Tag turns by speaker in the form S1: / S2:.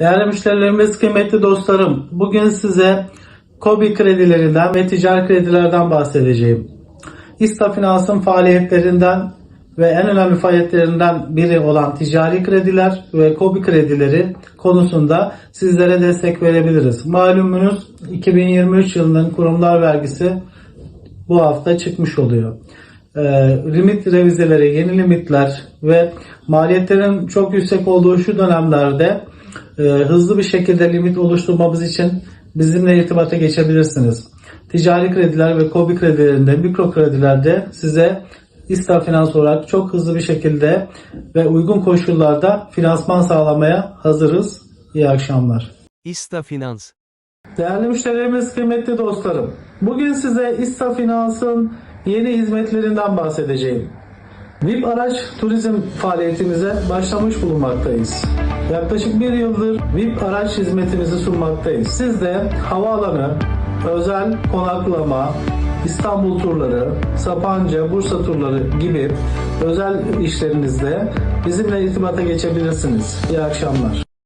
S1: Değerli müşterilerimiz, kıymetli dostlarım, bugün size KOBİ kredilerinden ve ticari kredilerden bahsedeceğim. İsta Finans'ın faaliyetlerinden ve en önemli faaliyetlerinden biri olan ticari krediler ve KOBİ kredileri konusunda sizlere destek verebiliriz. Malumunuz 2023 yılının kurumlar vergisi bu hafta çıkmış oluyor. Ee, limit revizeleri, yeni limitler ve maliyetlerin çok yüksek olduğu şu dönemlerde e, hızlı bir şekilde limit oluşturmamız için bizimle irtibata geçebilirsiniz. Ticari krediler ve KOBİ kredilerinde, mikro kredilerde size İsta Finans olarak çok hızlı bir şekilde ve uygun koşullarda finansman sağlamaya hazırız. İyi akşamlar.
S2: İsta Finans.
S1: Değerli müşterilerimiz, kıymetli dostlarım. Bugün size İsta Finans'ın yeni hizmetlerinden bahsedeceğim. VIP araç turizm faaliyetimize başlamış bulunmaktayız. Yaklaşık bir yıldır VIP araç hizmetimizi sunmaktayız. Siz de havaalanı, özel konaklama, İstanbul turları, Sapanca, Bursa turları gibi özel işlerinizde bizimle irtibata geçebilirsiniz. İyi akşamlar.